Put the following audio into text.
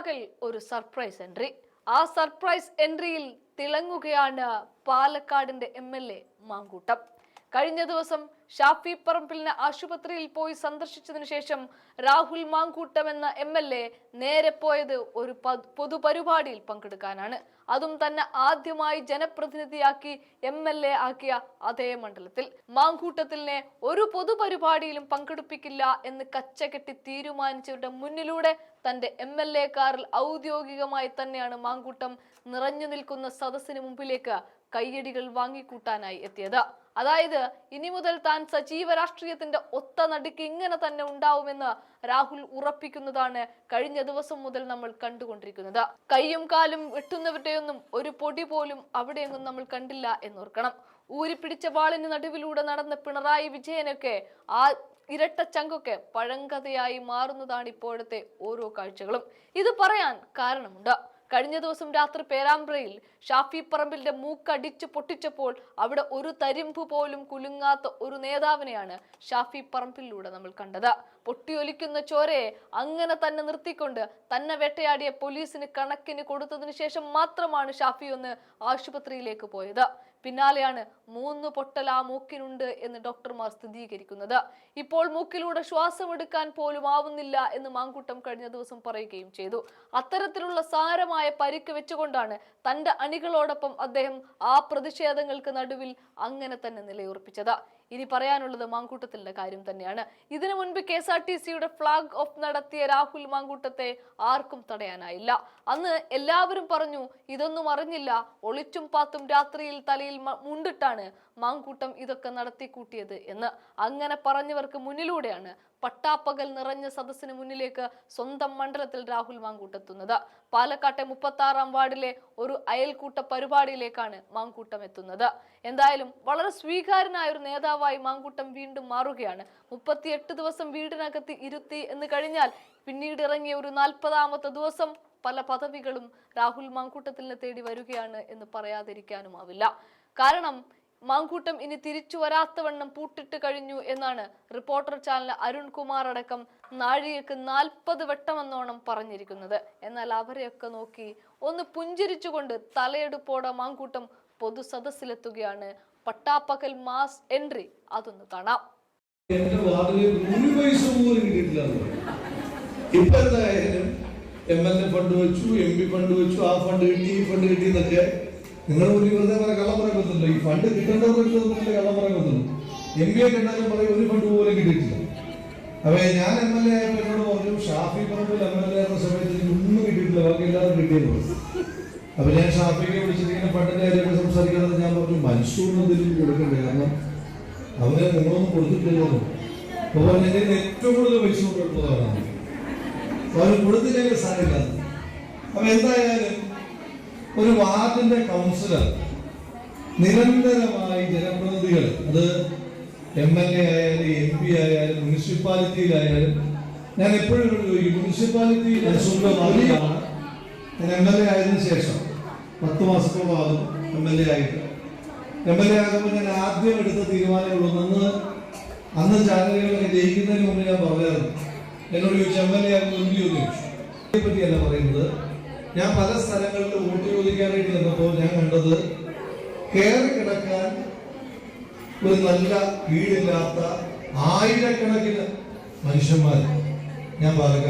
പട്ടാപ്പകൽ ഒരു surprise entry. ആ സർപ്രൈസ് എൻട്രിയിൽ തിളങ്ങുകയാണ് പാലക്കാടിന്റെ എം എൽ എ മാങ്കൂട്ടം. കഴിഞ്ഞ ദിവസം ഷാഫി പറമ്പിലിനെ ആശുപത്രിയിൽ പോയി സന്ദർശിച്ചതിനു ശേഷം രാഹുൽ മാങ്കൂട്ടം എന്ന എം എൽ എ നേരെ പോയത് ഒരു പൊതുപരിപാടിയിൽ പങ്കെടുക്കാനാണ്. അതും തന്നെ ആദ്യമായി ജനപ്രതിനിധിയാക്കി എം എൽ എ ആക്കിയ അതേ മണ്ഡലത്തിൽ. മാങ്കൂട്ടത്തിലിനെ ഒരു പൊതുപരിപാടിയിലും പങ്കെടുപ്പിക്കില്ല എന്ന് കച്ചകെട്ടി തീരുമാനിച്ചവരുടെ മുന്നിലൂടെ തന്റെ എം എൽ എ കാറിൽ ഔദ്യോഗികമായി തന്നെയാണ് മാങ്കൂട്ടം നിറഞ്ഞു നിൽക്കുന്ന സദസ്സിന് മുമ്പിലേക്ക് കയ്യടികൾ വാങ്ങിക്കൂട്ടാനായി എത്തിയത്. അതായത് ഇനി മുതൽ താൻ സജീവ രാഷ്ട്രീയത്തിന്റെ ഒത്ത നടുക്ക് ഇങ്ങനെ തന്നെ ഉണ്ടാവുമെന്ന് രാഹുൽ ഉറപ്പിക്കുന്നതാണ് കഴിഞ്ഞ ദിവസം മുതൽ നമ്മൾ കണ്ടുകൊണ്ടിരിക്കുന്നത്. കൈയും കാലും വെട്ടുന്നവരുടെയൊന്നും ഒരു പൊടി പോലും അവിടെയൊന്നും നമ്മൾ കണ്ടില്ല എന്നോർക്കണം. ഊരിപ്പിടിച്ച വാളിന് നടുവിലൂടെ നടന്ന പിണറായി വിജയനൊക്കെ ആ ഇരട്ട ചങ്കൊക്കെ പഴങ്കഥയായി മാറുന്നതാണ് ഇപ്പോഴത്തെ ഓരോ കാഴ്ചകളും. ഇത് പറയാൻ കാരണമുണ്ട്. കഴിഞ്ഞ ദിവസം രാത്രി പേരാമ്പ്രയിൽ ഷാഫി പറമ്പിലിന്റെ മൂക്കടിച്ചു പൊട്ടിച്ചപ്പോൾ അവിടെ ഒരു തരിമ്പ് പോലും കുലുങ്ങാത്ത ഒരു നേതാവിനെയാണ് ഷാഫി പറമ്പിലൂടെ നമ്മൾ കണ്ടത്. പൊട്ടിയൊലിക്കുന്ന ചോരയെ അങ്ങനെ തന്നെ നിർത്തിക്കൊണ്ട് തന്നെ വേട്ടയാടിയ പോലീസിന് കണക്കിന് കൊടുത്തതിനു ശേഷം മാത്രമാണ് ഷാഫി ഒന്ന് ആശുപത്രിയിലേക്ക് പോയത്. പിന്നാലെയാണ് മൂന്ന് പൊട്ടൽ ആ മൂക്കിനുണ്ട് എന്ന് ഡോക്ടർമാർ സ്ഥിരീകരിക്കുന്നത്. ഇപ്പോൾ മൂക്കിലൂടെ ശ്വാസമെടുക്കാൻ പോലും ആവുന്നില്ല എന്ന് മാങ്കൂട്ടം കഴിഞ്ഞ ദിവസം പറയുകയും ചെയ്തു. അത്തരത്തിലുള്ള സാരമായ പരിക്ക് വെച്ചുകൊണ്ടാണ് തന്റെ അണികളോടൊപ്പം അദ്ദേഹം ആ പ്രതിഷേധങ്ങൾക്ക് നടുവിൽ അങ്ങനെ തന്നെ നിലയുറപ്പിച്ചത്. ഇനി പറയാനുള്ളത് മാങ്കൂട്ടത്തിന്റെ കാര്യം തന്നെയാണ്. ഇതിനു മുൻപ് കെ എസ് ആർ ടി സിയുടെ ഫ്ളാഗ് ഓഫ് നടത്തിയ രാഹുൽ മാങ്കൂട്ടത്തെ ആർക്കും തടയാനായില്ല. അന്ന് എല്ലാവരും പറഞ്ഞു ഇതൊന്നും അറിഞ്ഞില്ല. ഒളിച്ചും പാത്തും രാത്രിയിൽ തലയിൽ മ- മുണ്ടിട്ടാണ് മാങ്കൂട്ടം ഇതൊക്കെ നടത്തിക്കൂട്ടിയത് എന്ന് അങ്ങനെ പറഞ്ഞവർക്ക് മുന്നിലൂടെയാണ് പട്ടാപ്പകൽ നിറഞ്ഞ സദസ്സിന് മുന്നിലേക്ക് സ്വന്തം മണ്ഡലത്തിൽ രാഹുൽ മാങ്കൂട്ടെത്തുന്നത്. പാലക്കാട്ടെ മുപ്പത്തി ആറാം വാർഡിലെ ഒരു അയൽക്കൂട്ട പരിപാടിയിലേക്കാണ് മാങ്കൂട്ടം എത്തുന്നത്. എന്തായാലും വളരെ സ്വീകാര്യനായ ഒരു നേതാവായി മാങ്കൂട്ടം വീണ്ടും മാറുകയാണ്. മുപ്പത്തിയെട്ട് ദിവസം വീടിനകത്ത് ഇരുത്തി എന്ന് കഴിഞ്ഞാൽ പിന്നീട് ഇറങ്ങിയ ഒരു നാൽപ്പതാമത്തെ ദിവസം പല പദവികളും രാഹുൽ മാങ്കൂട്ടത്തിനെ തേടി വരികയാണ് എന്ന് പറയാതിരിക്കാനുമാവില്ല. കാരണം മാങ്കൂട്ടം ഇനി തിരിച്ചു വരാത്തവണ്ണം പൂട്ടിട്ട് കഴിഞ്ഞു എന്നാണ് റിപ്പോർട്ടർ ചാനൽ അരുൺകുമാർ അടക്കം നാഴികക്ക് നാൽപ്പത് വട്ടമെന്നോണം പറഞ്ഞിരിക്കുന്നത്. എന്നാൽ അവരെയൊക്കെ നോക്കി ഒന്ന് പുഞ്ചിരിച്ചുകൊണ്ട് തലയെടുപ്പോടെ മാങ്കൂട്ടം പൊതുസദസ്സിലെത്തുകയാണ് പട്ടാപ്പകൽ മാസ് എൻട്രി അതൊന്ന് കാണാം. എന്റെ വാർഡിൽ ഒരു പൈസ പോലും കിട്ടിയിട്ടില്ല. ഇപ്പൊ എന്തായാലും എം എൽ എ ഫണ്ട് വെച്ചു എം പി ഫണ്ട് വെച്ചു ആ ഫണ്ട് കിട്ടി ഈ ഫണ്ട് കിട്ടി എന്നൊക്കെ നിങ്ങൾ മുന്നിൽ വെറുതെ പറയാൻ കള്ളം പറയാൻ പറ്റില്ല ഈ ഫണ്ട് കിട്ടേണ്ടവർക്ക് കള്ളം പറയാൻ പറ്റുന്നു എം ബി എ കണ്ടാലും പറയും ഒരു ഫണ്ട് പോലും കിട്ടിയിട്ടില്ല. അപ്പൊ ഞാൻ എം എൽ എ ആയപ്പോൾ എന്നോട് പറഞ്ഞു Shafi Parambil M L A എന്ന സമയത്ത് ഒന്നും കിട്ടിയിട്ടില്ല ബാക്കി എല്ലാവരും കിട്ടിയെന്ന് പറഞ്ഞു. അപ്പൊ ഞാൻ ഷാഫിക്ക് വിളിച്ചിട്ട് ഇങ്ങനെ ഫണ്ടിന്റെ കാര്യമൊക്കെ സംസാരിക്കുന്നത് ഞാൻ പറഞ്ഞു മനുഷ്യൻ എന്തെങ്കിലും കൊടുക്കണ്ടേ? കാരണം അവരെ നിങ്ങളൊന്നും കൊടുത്തിട്ടില്ലെന്ന് അപ്പൊ എന്റെ ഏറ്റവും കൂടുതൽ പൈസ കൊണ്ടെടുത്തതാണ് അവർ കൊടുത്തില്ലെങ്കിൽ സാരമില്ല. അപ്പൊ എന്തായാലും ഒരു വാർഡിന്റെ കൗൺസിലർ നിരന്തരമായി ജനപ്രതിനിധികൾ അത് എം എൽ എ ആയാലും എം പി ആയാലും മുനിസിപ്പാലിറ്റിയിലായാലും ഞാൻ എപ്പോഴും ചോദിക്കും മുനിസിപ്പാലിറ്റി ഞാൻ എം എൽ എ ആയതിനു ശേഷം പത്ത് മാസത്തോളം ആകും എം എൽ എ ആയിട്ട്. എം എൽ എ ആകുമ്പോൾ ഞാൻ ആദ്യം എടുത്ത തീരുമാനമുള്ളൂ അന്ന് അന്ന് ചാനലുകളൊക്കെ ജയിക്കുന്നതിന് മുമ്പ് ഞാൻ പറഞ്ഞായിരുന്നു. എന്നോട് ചോദിച്ചു എം എൽ എ ആകുമ്പോൾ എന്ത് ചോദിച്ചു പറ്റിയല്ല പറയുന്നത്. ഞാൻ പല സ്ഥലങ്ങളിൽ വോട്ട് ചോദിക്കാനായിട്ട് നിന്നപ്പോൾ ഞാൻ കണ്ടത് കയറി കിടക്കാൻ ഒരു നല്ല വീടില്ലാത്ത ആയിരക്കണക്കിന് മനുഷ്യന്മാർ ഞാൻ പാലക്കാട്